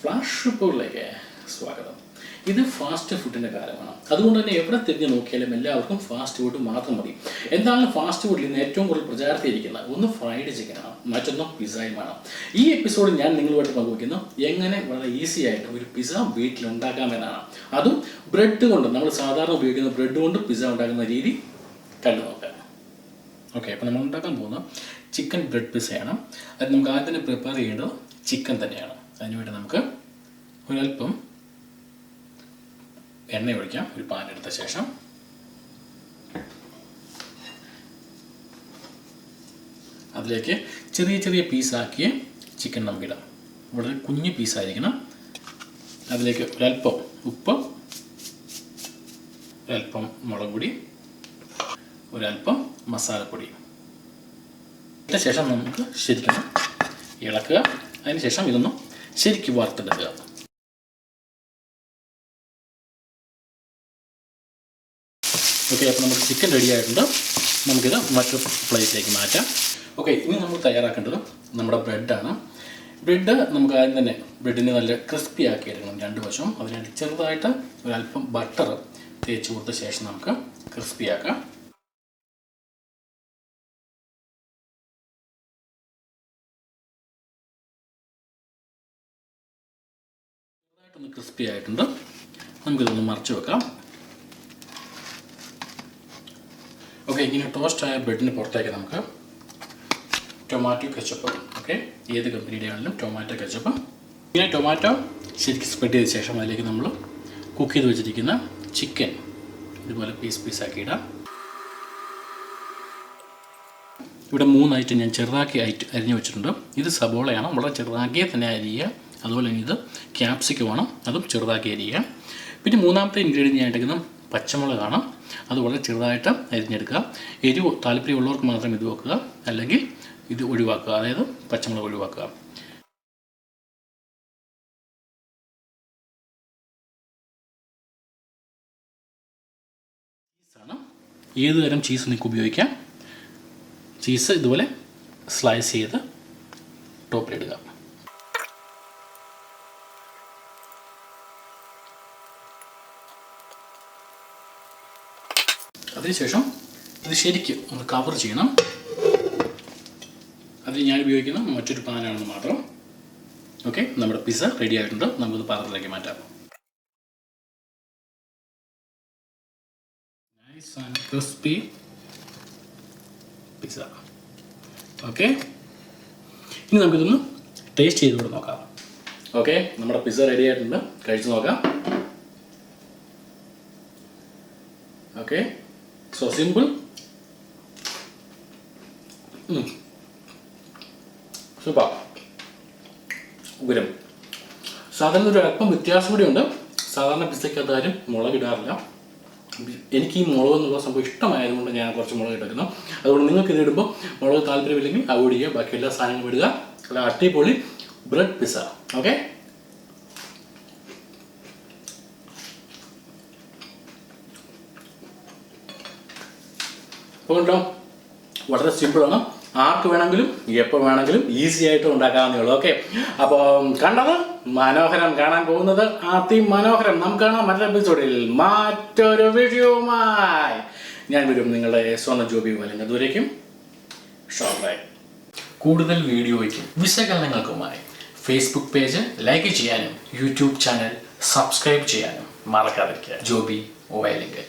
Flash റിപ്പോർട്ടിലേക്ക് സ്വാഗതം. ഇത് ഫാസ്റ്റ് ഫുഡിന്റെ കാലമാണ് അതുകൊണ്ട് തന്നെ എവിടെ തിരിഞ്ഞ് നോക്കിയാലും എല്ലാവർക്കും ഫാസ്റ്റ് ഫുഡ് മാത്രം മതി. എന്താണ് ഫാസ്റ്റ് ഫുഡിൽ ഇന്ന് ഏറ്റവും കൂടുതൽ പ്രചാരത്തിയിരിക്കുന്നത് ഒന്ന് ഫ്രൈഡ് ചിക്കനാണ് മറ്റൊന്ന് പിസ്സയുമാണ് ഈ എപ്പിസോഡിൽ ഞാൻ നിങ്ങളുമായിട്ട് പങ്കുവയ്ക്കുന്നു. എങ്ങനെ വളരെ ഈസി ആയിട്ട് ഒരു പിസ്സ വീട്ടിലുണ്ടാക്കാമെന്നാണ് അതും ബ്രെഡ് കൊണ്ട് നമ്മൾ സാധാരണ ഉപയോഗിക്കുന്ന ബ്രെഡ് കൊണ്ട് പിസ്സ ഉണ്ടാക്കുന്ന രീതി കണ്ടു നോക്കാം. ഓക്കെ അപ്പോൾ നമ്മൾ ഉണ്ടാക്കാൻ പോകുന്ന ചിക്കൻ ബ്രെഡ് പിസ്സയാണ് അത് നമുക്ക് ആദ്യം തന്നെ പ്രിപ്പയർ ചെയ്യേണ്ടത് ചിക്കൻ തന്നെയാണ്. അതിനുവേണ്ടി നമുക്ക് ഒരല്പം എണ്ണ ഒഴിക്കാം ഒരു പാൻ എടുത്ത ശേഷം. അതിലേക്ക് ചെറിയ ചെറിയ പീസാക്കിയ ചിക്കൻ നമുക്കിടാം വളരെ കുഞ്ഞു പീസായിരിക്കണം അതിലേക്ക് ഒരല്പം ഉപ്പ് ഒരല്പം മുളക് പൊടി ഒരല്പം മസാലപ്പൊടി. ഇട്ട ശേഷം നമുക്ക് ശരിക്കും ഇളക്കുക. അതിന് ശേഷം ഇതൊന്ന് ശരിക്കും വാർത്തെടുക്കുക ഓക്കെ അപ്പോൾ നമുക്ക് ചിക്കൻ റെഡി ആയിട്ടുണ്ട്. നമുക്കിത് മറ്റൊരു പ്ലേറ്റിലേക്ക് മാറ്റാം. ഓക്കെ ഇനി നമ്മൾ തയ്യാറാക്കേണ്ടത് നമ്മുടെ ബ്രെഡാണ് ബ്രെഡ് നമുക്ക് ആദ്യം തന്നെ ബ്രെഡിനെ നല്ല ക്രിസ്പി ആക്കി എടുക്കണം രണ്ട് വശവും. അതിനായിട്ട് ചെറുതായിട്ട് ഒരല്പം ബട്ടർ തേച്ച് കൊടുത്ത ശേഷം നമുക്ക് ക്രിസ്പി ആക്കാം. ചെറുതായിട്ടൊന്ന് ക്രിസ്പി ആയിട്ടുണ്ട്. നമുക്കിതൊന്ന് മറിച്ച് വെക്കാം. ഓക്കെ ഇങ്ങനെ ടോസ്റ്റ് ആയ ബ്രെഡിന് പുറത്തേക്ക് നമുക്ക് ടൊമാറ്റോ കെച്ചപ്പ് ഓക്കെ ഏത് കമ്പനിയുടെ ആണെങ്കിലും ടൊമാറ്റോ കെച്ചപ്പ് ഇങ്ങനെ ടൊമാറ്റോ ശരിക്കും സ്പ്രെഡ് ചെയ്ത ശേഷം അതിലേക്ക് നമ്മൾ കുക്ക് ചെയ്ത് വെച്ചിരിക്കുന്ന ചിക്കൻ ഇതുപോലെ പീസ് പീസാക്കി ഇടാം. ഇവിടെ മൂന്നായിട്ട് ഞാൻ ചെറുതാക്കി അരിഞ്ഞു വെച്ചിട്ടുണ്ട്. ഇത് സബോളയാണ് വളരെ ചെറുതാക്കിയേ തന്നെ അരിയുക. അതുപോലെ തന്നെ ഇത് ക്യാപ്സിക്കമാണ് അതും ചെറുതാക്കി അരിയുക. പിന്നെ മൂന്നാമത്തെ ഇൻഗ്രീഡിയന്റ് ഞാൻ എടുക്കുന്നത് പച്ചമുളകാണ്. അത് വളരെ ചെറുതായിട്ട് അരിഞ്ഞെടുക്കുക. എരിവ് താല്പര്യമുള്ളവർക്ക് മാത്രം ഇത് വെക്കുക. അല്ലെങ്കിൽ ഇത് ഒഴിവാക്കുക. അതായത് പച്ചമുളക് ഒഴിവാക്കുക. ചീസാണ് ഏത് തരം ചീസ് നിങ്ങൾക്ക് ഉപയോഗിക്കാം? ചീസ് ഇതുപോലെ സ്ലൈസ് ചെയ്ത് ടോപ്പിലിടുക അതിനുശേഷം ഇത് ശരിക്കും ഒന്ന് കവർ ചെയ്യണം. അതിന് ഞാൻ ഉപയോഗിക്കുന്ന മറ്റൊരു പാനാണെന്ന് മാത്രം. ഓക്കെ നമ്മുടെ പിസ്സ റെഡി ആയിട്ടുണ്ട്. നമുക്കത് പാത്രത്തിലേക്ക് മാറ്റാം. Nice and crispy pizza okay ഇനി നമുക്കിതൊന്ന് ടേസ്റ്റ് ചെയ്തുകൊണ്ട് നോക്കാം. ഓക്കെ നമ്മുടെ പിസ്സ റെഡി ആയിട്ടുണ്ട്. കഴിച്ചു നോക്കാം. ഓക്കെ സോ സിമ്പിൾ സൂപ്പർ ഉഗ്രം സാധാരണ ഒരു അല്പം വ്യത്യാസം കൂടിയുണ്ട് സാധാരണ പിസ്സയ്ക്കകത്ത് ആരും മുളകിടാറില്ല എനിക്ക് ഈ മുളക് എന്നുള്ള സംഭവം ഇഷ്ടമായതുകൊണ്ട് ഞാൻ കുറച്ച് മുളക് ഇട്ടേക്കുന്നു. അതുകൊണ്ട് നിങ്ങൾക്ക് ഇത് ഇടുമ്പോൾ മുളക് താല്പര്യമില്ലെങ്കിൽ അവോയ്ഡ് ചെയ്യുക. ബാക്കി എല്ലാ സാധനങ്ങളും ഇടുക. അല്ല അടിപൊളി ബ്രെഡ് പിസ്സ. ഓക്കെ അതുകൊണ്ടോ വളരെ സിമ്പിളാണ് ആർക്ക് വേണമെങ്കിലും എപ്പോൾ വേണമെങ്കിലും ഈസി ആയിട്ട് ഉണ്ടാക്കാവുന്നേ ഓക്കെ അപ്പോൾ കണ്ടത്? മനോഹരം കാണാൻ പോകുന്നത് അതിമനോഹരം നമുക്ക് കാണാം മറ്റൊരു എപ്പിസോഡിൽ മറ്റൊരു വീഡിയോമായി ഞാൻ വരും നിങ്ങളുടെ സ്വന്തം ജോബി അതുവരേക്കും ഷോർട്ടായി കൂടുതൽ വീഡിയോയ്ക്കും വിശകലനങ്ങൾക്കുമായി ഫേസ്ബുക്ക് പേജ് ലൈക്ക് ചെയ്യാനും യൂട്യൂബ് ചാനൽ സബ്സ്ക്രൈബ് ചെയ്യാനും മറക്കാതിരിക്കുക. ജോബി ഓയലിങ്കൽ